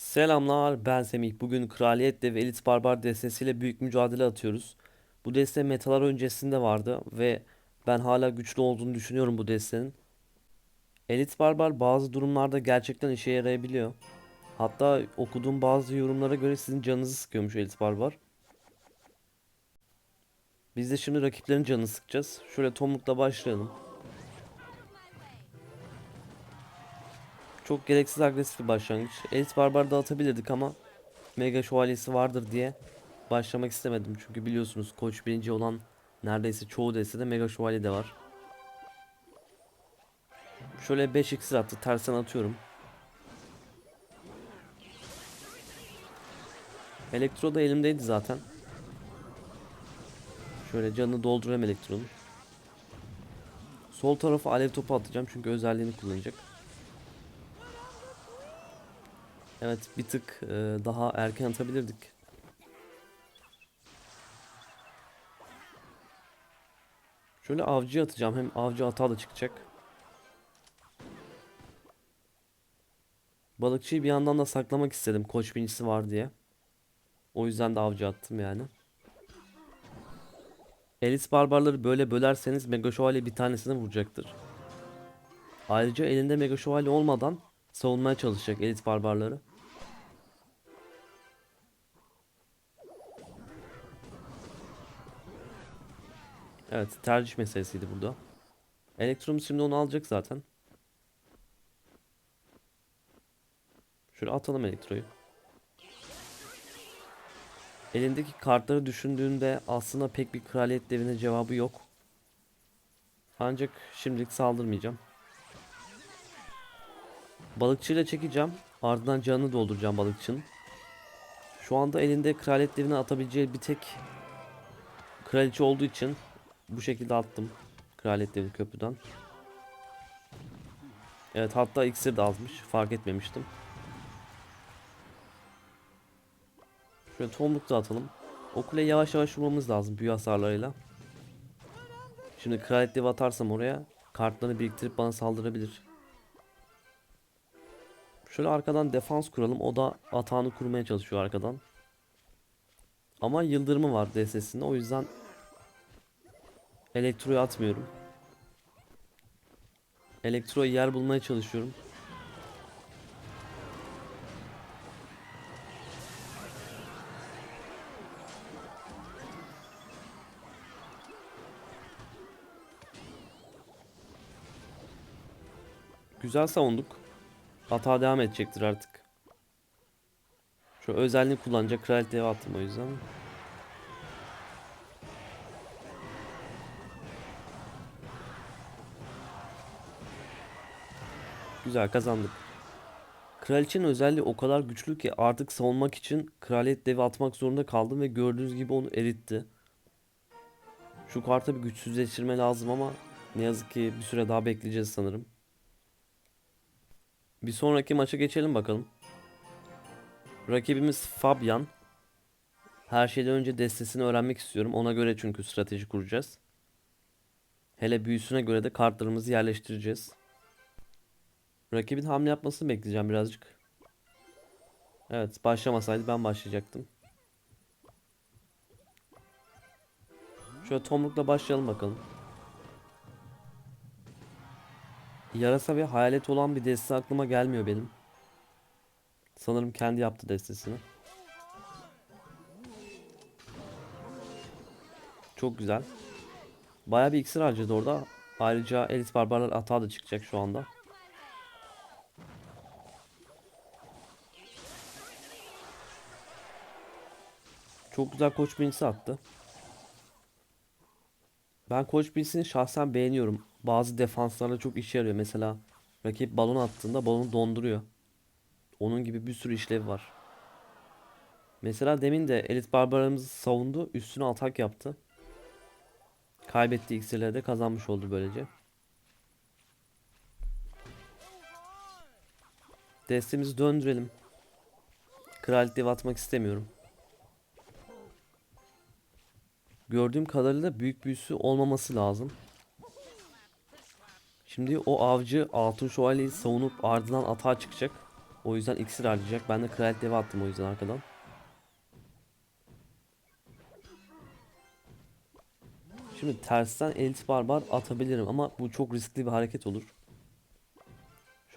Selamlar ben Semih. Bugün Kraliyet Devi Elit Barbar destesiyle büyük mücadele atıyoruz. Bu deste metalar öncesinde vardı ve ben hala güçlü olduğunu düşünüyorum bu destenin. Elit Barbar bazı durumlarda gerçekten işe yarayabiliyor. Hatta okuduğum bazı yorumlara göre sizin canınızı sıkıyormuş Elit Barbar. Biz de şimdi rakiplerin canını sıkacağız. Şöyle Tomruk'la başlayalım. Çok gereksiz agresif bir başlangıç. Elit Barbar da atabilirdik ama Mega Şövalyesi vardır diye başlamak istemedim. Çünkü biliyorsunuz koç birinci olan neredeyse çoğu destede Mega Şövalye de var. Şöyle 5 iksir attı. Tersten atıyorum. Elektro da elimdeydi zaten. Şöyle canını doldurayım elektronun. Sol tarafa alev topu atacağım çünkü özelliğini kullanacak. Evet bir tık e, daha erken atabilirdik. Şöyle avcı atacağım. Hem avcı hata da çıkacak. Balıkçıyı bir yandan da saklamak istedim. Koç binicisi var diye. O yüzden de avcı attım yani. Elis barbarları böyle bölerseniz Mega Şövalye bir tanesini vuracaktır. Ayrıca elinde Mega Şövalye olmadan savunmaya çalışacak Elit barbarları. Evet tercih meselesiydi burada. Elektrum şimdi onu alacak zaten. Şöyle atalım elektroyu. Elindeki kartları düşündüğünde aslında pek bir kraliyet devine cevabı yok. Ancak şimdilik saldırmayacağım. Balıkçıyla çekeceğim. Ardından canını dolduracağım balıkçının. Şu anda elinde kraliyet devine atabileceği bir tek kraliçe olduğu için bu şekilde attım. Kraliyet devi köprüden. Evet hatta iksir de azmış. Fark etmemiştim. Şöyle tomruk da atalım. O kuleyi yavaş yavaş vurmamız lazım büyü hasarlarıyla. Şimdi kraliyet devi atarsam oraya kartlarını biriktirip bana saldırabilir. Şöyle arkadan defans kuralım. O da atağını kurmaya çalışıyor arkadan. Ama yıldırımı var DS'sinde. O yüzden Elektroyu atmıyorum. Elektroyu yer bulmaya çalışıyorum. Güzel savunduk. Hata devam edecektir artık. Şu özelliğini kullanacak kraliyet attım o yüzden. Güzel kazandık. Kraliçenin özelliği o kadar güçlü ki artık savunmak için kraliyet devi atmak zorunda kaldım ve gördüğünüz gibi onu eritti. Şu kartı bir güçsüzleştirme lazım ama ne yazık ki bir süre daha bekleyeceğiz sanırım. Bir sonraki maça geçelim bakalım. Rakibimiz Fabian. Her şeyden önce destesini öğrenmek istiyorum. Ona göre çünkü strateji kuracağız. Hele büyüsüne göre de kartlarımızı yerleştireceğiz. Rakibin hamle yapmasını bekleyeceğim birazcık. Evet başlamasaydı ben başlayacaktım. Şöyle tomrukla başlayalım bakalım. Yarasa ve hayalet olan bir deste aklıma gelmiyor benim. Sanırım kendi yaptı destesini. Çok güzel. Baya bir iksir harcadı orada. Ayrıca elit barbarlar atağı da çıkacak şu anda. Çok güzel koç birincisi attı. Ben koç birincisini şahsen beğeniyorum. Bazı defanslarda çok işe yarıyor. Mesela rakip balon attığında balonu donduruyor. Onun gibi bir sürü işlevi var. Mesela demin de elit barbarlarımızı savundu. Üstüne atak yaptı. Kaybettiği iksirleri de kazanmış oldu böylece. Destemizi döndürelim. Kraliyet dev atmak istemiyorum. Gördüğüm kadarıyla büyük büyüsü olmaması lazım. Şimdi o avcı altın şövalyeyi savunup ardından atağa çıkacak. O yüzden iksir harcayacak. Ben de kraliyet devi attım o yüzden arkadan. Şimdi tersten elit barbar atabilirim ama bu çok riskli bir hareket olur.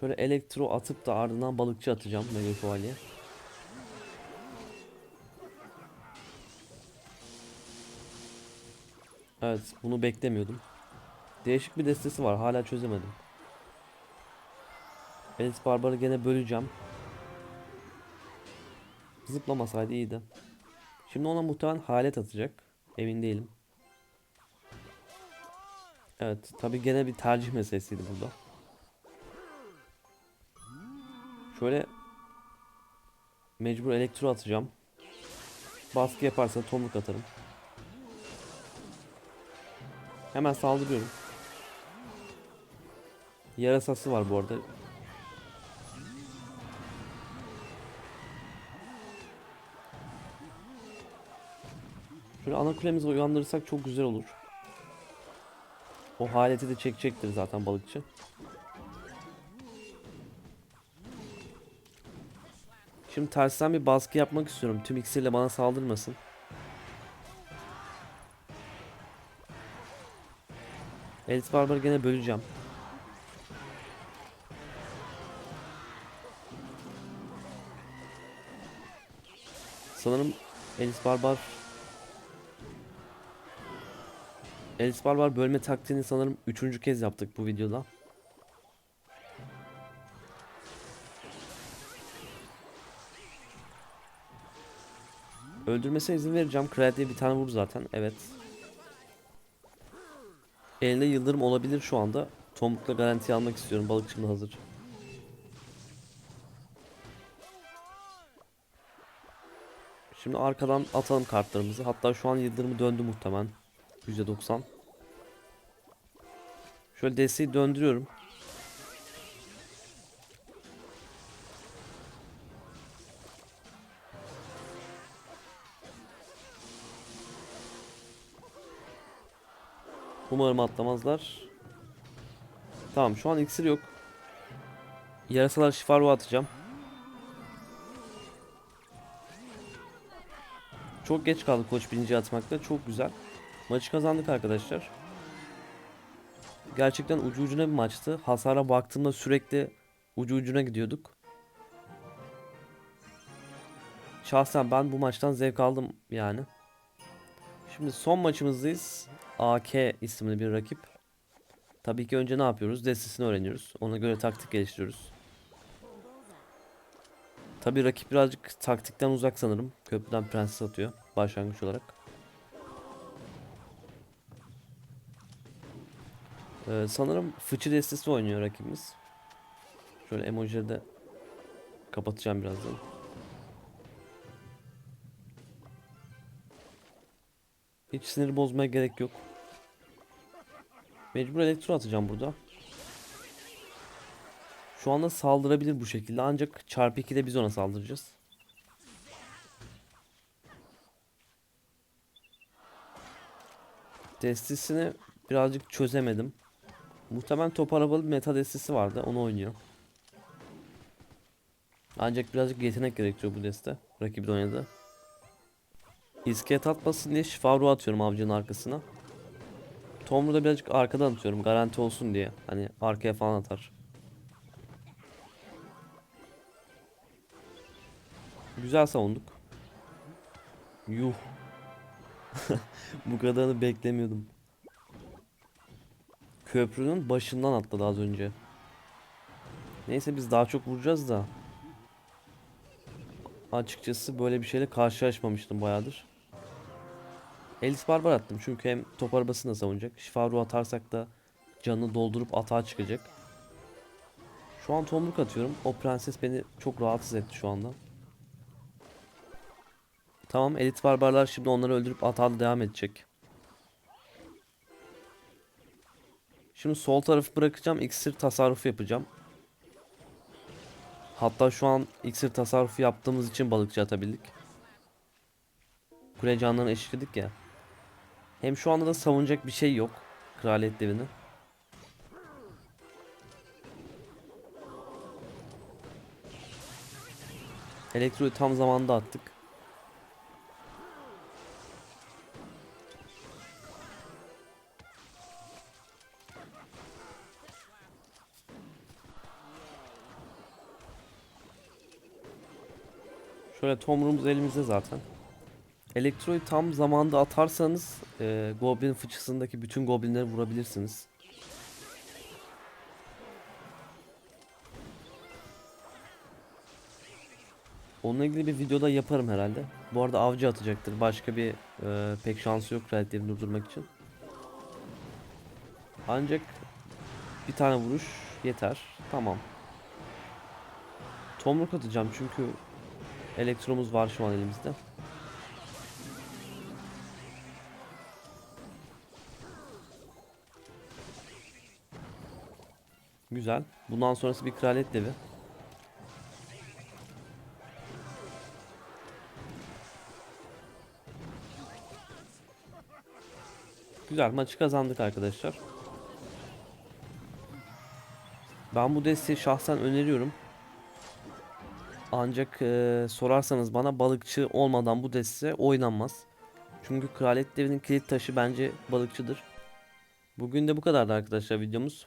Şöyle elektro atıp da ardından balıkçı atacağım mega şövalye. Evet bunu beklemiyordum. Değişik bir destesi var hala çözemedim. Elit barbarı gene böleceğim. Zıplamasaydı iyiydi. Şimdi ona muhtemelen halet atacak. Emin değilim. Evet tabi gene bir tercih meselesiydi burada. Şöyle mecbur elektro atacağım. Baskı yaparsa tomruk atarım. Hemen saldırıyorum. Yarasası var bu arada. Şöyle ana kulemizi uyandırırsak çok güzel olur. O haleti de çekecektir zaten balıkçı. Şimdi tersten bir baskı yapmak istiyorum. Tüm iksirle bana saldırmasın. Elit Barbar'ı gene böleceğim. Sanırım Elis Barbar Elis Barbar bölme taktiğini sanırım üçüncü kez yaptık bu videoda. Öldürmesine izin vereceğim. Kraliçeye bir tane vur zaten. Evet. Elinde yıldırım olabilir şu anda. Tomruk'la garanti almak istiyorum. Balıkçım da hazır. Şimdi arkadan atalım kartlarımızı. Hatta şu an yıldırımı döndü muhtemelen. %90. Şöyle desteği döndürüyorum. Umarım atlamazlar. Tamam şu an iksir yok. Yarasalar şifa atacağım. Çok geç kaldık koç birinci atmakta. Çok güzel. Maçı kazandık arkadaşlar. Gerçekten ucu ucuna bir maçtı. Hasara baktığımda sürekli ucu ucuna gidiyorduk. Şahsen ben bu maçtan zevk aldım yani. Şimdi son maçımızdayız. AK isimli bir rakip. Tabii ki önce ne yapıyoruz? Destesini öğreniyoruz. Ona göre taktik geliştiriyoruz. Tabii rakip birazcık taktikten uzak sanırım. Köprüden prenses atıyor başlangıç olarak. Ee, sanırım fıçı destesi oynuyor rakibimiz. Şöyle emojileri de kapatacağım birazdan. Hiç sinir bozmaya gerek yok. Mecbur elektro atacağım burada. Şu anda saldırabilir bu şekilde ancak çarpı 2'de biz ona saldıracağız. Destisini birazcık çözemedim. Muhtemelen top arabalı meta destesi vardı onu oynuyor. Ancak birazcık yetenek gerektiriyor bu deste. Rakibin oynadı. İskelet atmasın diye şifavru atıyorum avcının arkasına. Tomru da birazcık arkadan atıyorum garanti olsun diye. Hani arkaya falan atar. Güzel savunduk. Yuh. Bu kadarını beklemiyordum. Köprünün başından atladı az önce. Neyse biz daha çok vuracağız da. Açıkçası böyle bir şeyle karşılaşmamıştım bayağıdır. Elis Barbar attım çünkü hem top arabasını da savunacak. Şifa ruh atarsak da canını doldurup atağa çıkacak. Şu an tomruk atıyorum. O prenses beni çok rahatsız etti şu anda. Tamam elit barbarlar şimdi onları öldürüp atağa devam edecek. Şimdi sol tarafı bırakacağım. İksir tasarrufu yapacağım. Hatta şu an iksir tasarrufu yaptığımız için balıkçı atabildik. Kule canlarını eşitledik ya. Hem şu anda da savunacak bir şey yok. Kraliyet devini. Elektroyu tam zamanda attık. Şöyle tomruğumuz elimizde zaten. Elektroyu tam zamanda atarsanız e, Goblin fıçısındaki bütün goblinleri vurabilirsiniz. Onunla ilgili bir videoda yaparım herhalde. Bu arada avcı atacaktır. Başka bir e, pek şansı yok kraliçeyi durdurmak için. Ancak bir tane vuruş yeter. Tamam. Tomruk atacağım çünkü elektromuz var şu an elimizde. Güzel. Bundan sonrası bir kraliyet devi. Güzel maçı kazandık arkadaşlar. Ben bu desteği şahsen öneriyorum. Ancak eee, sorarsanız bana balıkçı olmadan bu deste oynanmaz. Çünkü kraliyet devinin kilit taşı bence balıkçıdır. Bugün de bu kadardı arkadaşlar videomuz.